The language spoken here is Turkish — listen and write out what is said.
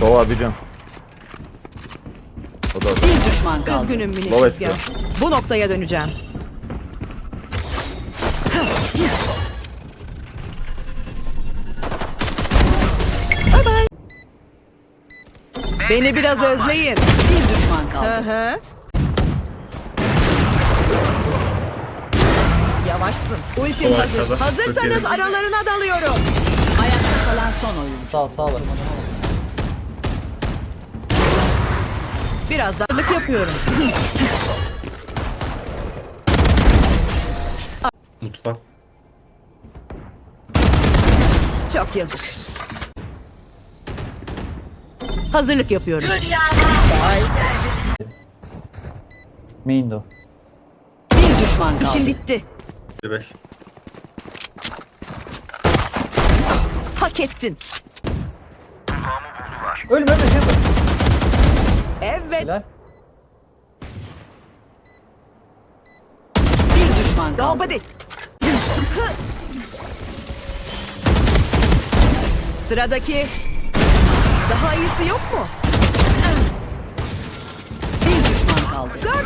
Sova bir can. O da Bir düşman kaldı. Üzgünüm minik Low rüzgar. Bu noktaya döneceğim. Bye bye. Beni biraz özleyin. Bir düşman Hı kaldı. hı. Yavaşsın. Ultim hazır. Hazırsanız aralarına dalıyorum. Ayakta kalan son oyuncu. Sağ sağ var. Biraz darlık yapıyorum. Mutfak. Çok yazık. Hazırlık yapıyorum. Main door. Bir düşman kaldı. İşim bitti. 5. Hak ettin. Ölme ölme şey yapma. Evet. Helal. Bir düşman kaldı. hadi. Sıradaki. Daha iyisi yok mu? Bir düşman kaldı. Gör